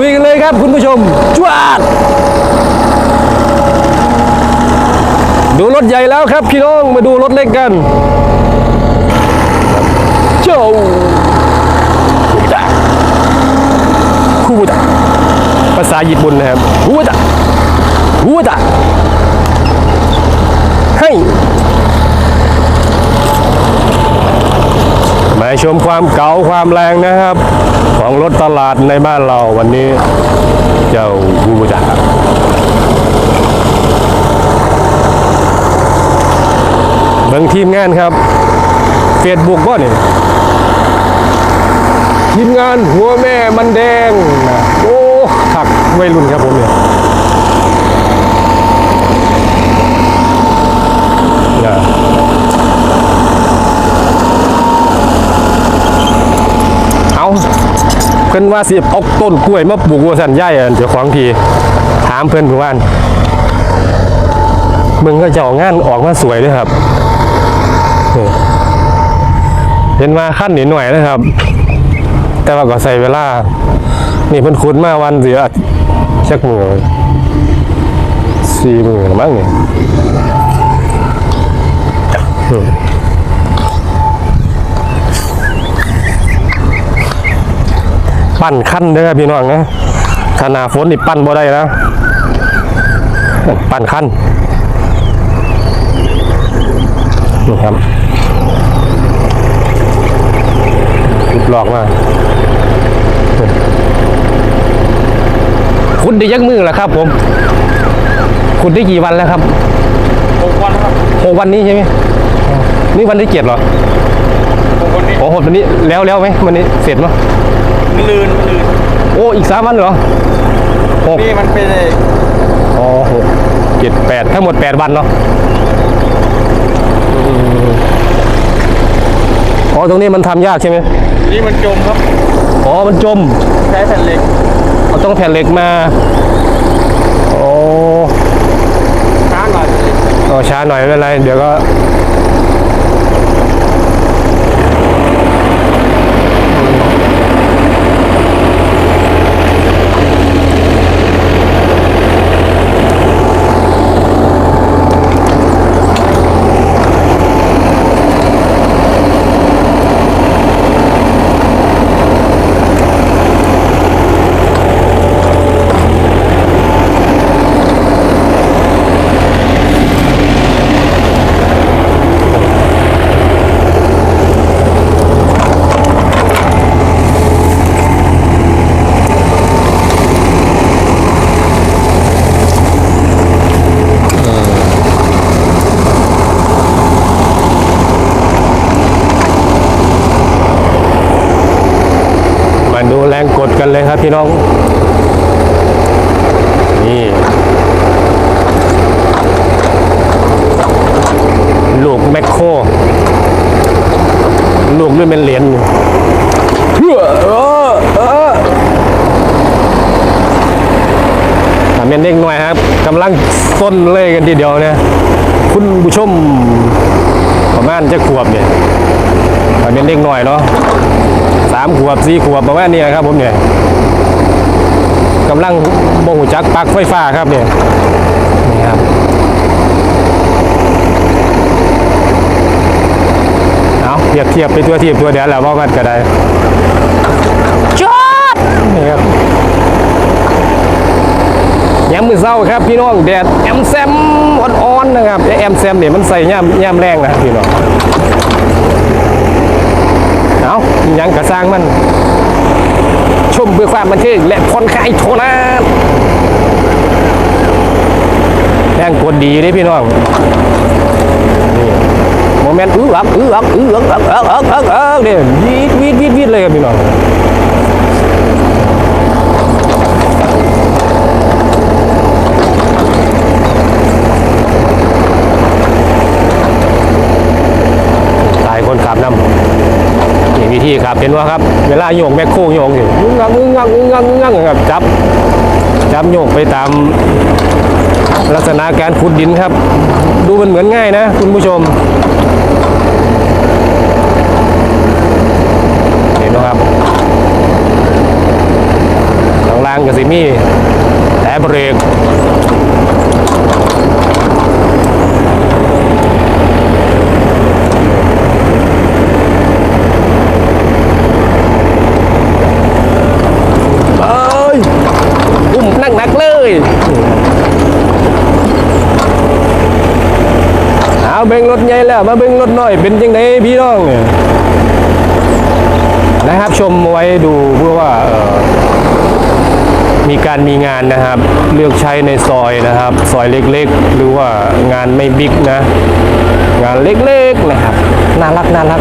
ลุยกันเลยครับคุณผู้ชมจวดดูรถใหญ่แล้วครับพี่น้องมาดูรถเล็กกันเจ้าคูตะคูตะภาษาญี่ปุ่นนะครับคูตะคูตะให้มาชมความเก๋าความแรงนะครับ ของรถตลาดในบ้านเราวันนี้ เจ้าคูตะเบิ่งทีมงานครับเฟซบุ๊กก็นี่ทีมงานหัวแม่มันแดงนะโอ้ขักวัยรุ่นครับผมเนี่ยนะเอา เพิ่นว่าสิเอาต้นกล้วยมาปลูกว่าสันย่ายอันเจ้าของทีถามเพิ่นเพื่อว่ามึงก็จะออกงานออกมาสวยด้วยครับ เห็นมาขั้นนิดหน่อยนะครับ แต่ว่าก็ใส่เวลา นี่เพิ่นขุดมาวันเสียชักมือสี่มือมั้งเนี่ยอืม ปั้นขั้นเด้อพี่น้องนะถ้าหนาฝนนี่ปั้นบ่ได้นะปั้นขั้นนี่ครับขุดหลอกมาขุดได้ยักมือแล้วครับ ผมขุดได้กี่วันแล้วครับหกวันครับหกวันนี้ใช่ไหมนี่วันที่เจ็ดเหรอหกวันนี้โอ้โหวันนี้แล้วแล้วไหมวันนี้เสร็จมั้ย มันลืนมันลืนโอ้อีกสามวันเหรอหกนี่มันเป็นไอ้อ๋อหกเจ็ดแปดทั้งหมดแปดวันเนาะอืมอ๋อตรงนี้มันทำยากใช่ไหมนี่มันจมครับอ๋อมันจมใช้แผ่นเหล็กเราต้องแผ่นเหล็กมาโอ้ช้าหน่อยเอาช้าหน่อยไม่เป็นไรเดี๋ยวก็ นเลยครับพี่น้อง นี่ลูกแมคโครลูกด้วยเป็นเหรียญเพื่อเออเออถามเป็นเด็กหน่อยครับกำลังต้นเลยกันทีเดียวเนี่ยคุณผู้ชมประมาณจะขวบเนี่ยถามเป็นเด็กหน่อยเนาะสามขวบสี่ขวบประมาณนี้ครับผมเนี่ยำลังบ่หูจักปลั๊กไฟฟ้าครับเนี่ยนี่ครับเอาเปรียบเทียบไปตัวเทียบตัวเดียวแล้วว่ากันก็ได้จอดนี่ครับยามมือเศร้าครับพี่น้องแดดแอมแซมอ่อนๆนะครับไอ้แอมแซมเนี่ยมันใส่ย่ามย่ามแรงนะครับพี่น้องเอายังกระสร้างมัน ชมเพื่อความบันเทิงและผ่อนคลายโทนาแรงกดดีเลยพี่น้องโมเมนต์อื้ออักอื้ออักอื้ออักอักอักอักอักอักเนี่ยวีดวีดวีดวีดเลยครับพี่น้องตายคนขับนี่ครับเห็นว่าครับเวลาโยงแม่โครโยงอยู่งึ้งงังงึ้งงังงึ้งงังงึ้งงังครับจับจับโยกไปตามลักษณะการขุดดินครับ ดูมันเหมือนง่ายนะ คุณผู้ชมเห็นไหมครับข้างล่างก็ นักเลยเอาเบ่งรถใหญ่แล้วมาเบ่งรถน้อยเป็นยังไงพี่น้องนะครับชมไว้ดูเพื่อว่ามีการมีงานนะครับ เลือกใช้ในซอยนะครับ ซอยเล็กๆ หรือว่างานไม่บิ๊กนะ งานเล็กๆนะครับ น่ารักน่ารัก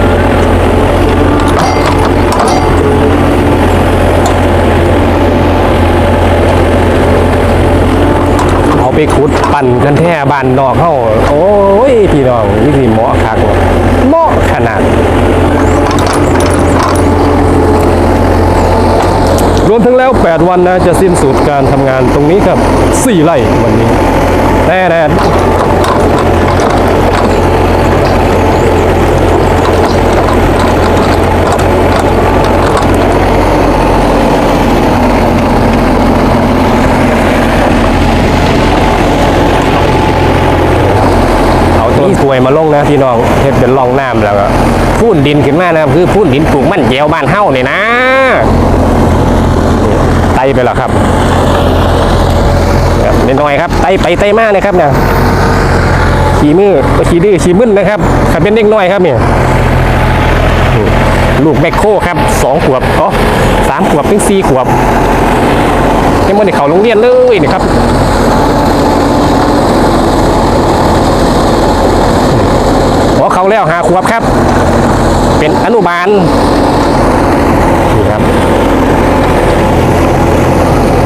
ไปขุดปั่นกันแท่บานดอกเข้าโอ้ยพี่น้องวิธีเหมาะคักเหมาะขนาด รวมทั้งแล้ว 8 วันนะจะสิ้นสุดการทำงานตรงนี้ครับ 4ไร่วันนี้แต่แดดเอาต้นกล้ วยมาลงนะพี่น้องเฮ็ดเป็นร่องน้ำแล้วก็พูนดินขึ้นมานะคือพูนดินปลูกมันแยวบ้านเฮ้าเนี่ยนะไตไปแล้วครับครับน้อยครับไตไปไตมากเลยครับเนี่ยขี่มือก็ขี่ดื้อขี่มึนนะครับขับเป็นเด็กน้อยครับเนี่ยลูกแมคโครครับสองขวบอ๋อสามขวบถึงสี่ขวบยังไม่ได้เข้าโรงเรียนเลยนะครับอ๋อ เขาแล้วหาขวบครับ เป็นอนุบาลนี่ครับ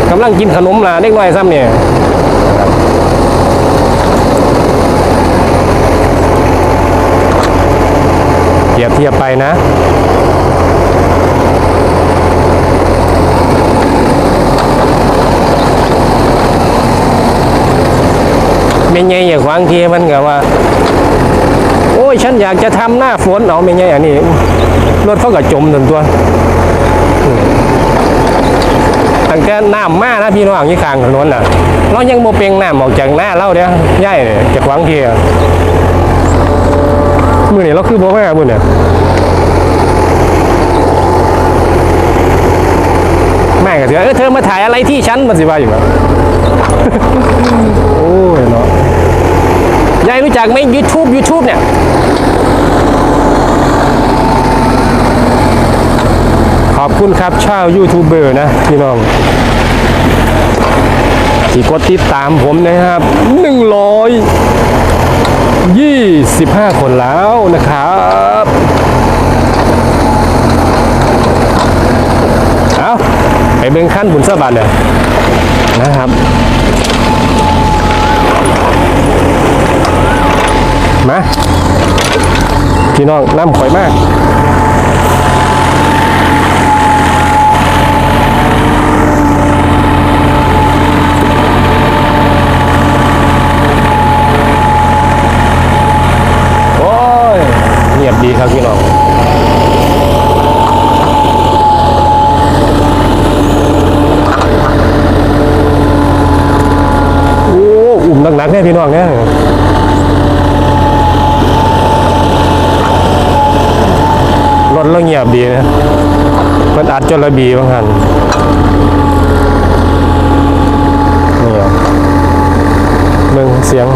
กำลังกินขนมล่ะเด็กน้อยซ้ำเนี่ยเปรียบเทียบไปนะไม่ไงอย่างบางทีมันก็ว่า ยฉันอยากจะทำหน้าฝนเอาไม่ไงอันนี้รถเขาก็จมจนตัวตั้งแต่น้ำมานะพี่น้องยี่กลางถนนน่ะเรายังโมเปงน้ำออกจากหน้าเราเด้อย่ายเนี่ยจากหวังเทียมือนี่เราคือบ่แม่มือเนี่ยแม่ก็เถือเออเธอมาถ่ายอะไรที่ฉันมันสิว่าอยู่แบบโอ้ยเนาะยายรู้จักไหม YouTube YouTube เนี่ย อบคุณครับชาวยูทูบเบอร์นะพี่น้องที่กดติดตามผมนะครับ 125 คนแล้วนะครับเอาไปเบิ่งขั้นบุญสบัดเนี่ยนะครับ มา พี่น้องน้ำข่อยมาก โอ้ยเงียบดี ครับพี่น้องโอ้อุ่มหนักๆเนี่ยพี่น้องเนี่ยรถเราเงียบดีนะมันอัดจนระบีบางหันนี่อะเบิ่งเสียง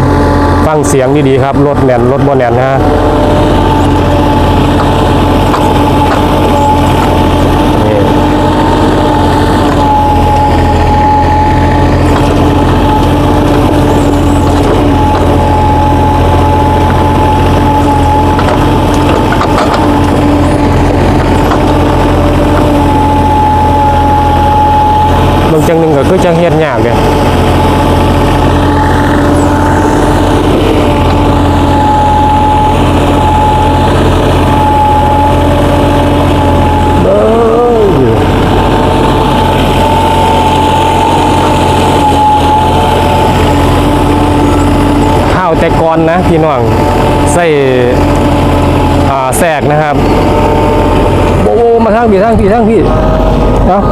ฟังเสียงดีๆครับรถแน่นรถบ่แน่นนะ งจังหนึ่งก็คือจังเฮ็ดยากเลยเอ้ยข้าวแต่ก่อนนะพี่น้องใส่แสกนะครับโอ้มาทางพี่ทางพี่ทางพี่เนาะ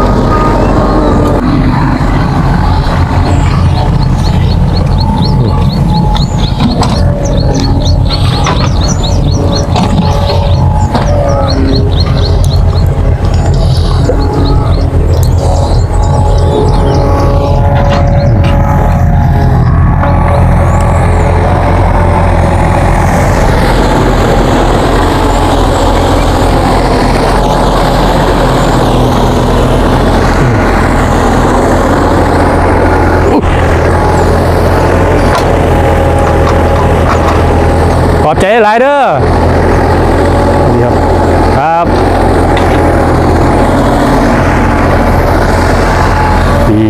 ใจหลายเด้อนี่ครับครับดี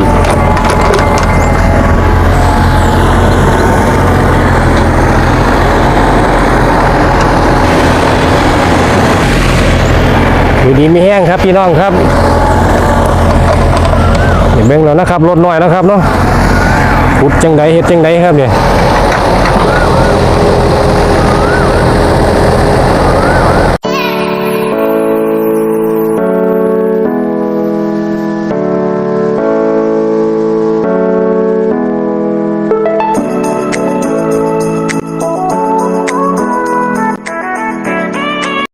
อยู่ดีไม่แห้งครับพี่น้องครับเห็นเบ้งแล้วนะครับรถน้อยแล้วครับเนาะขุดจังไดเฮ็ดจังไดครับเนี่ย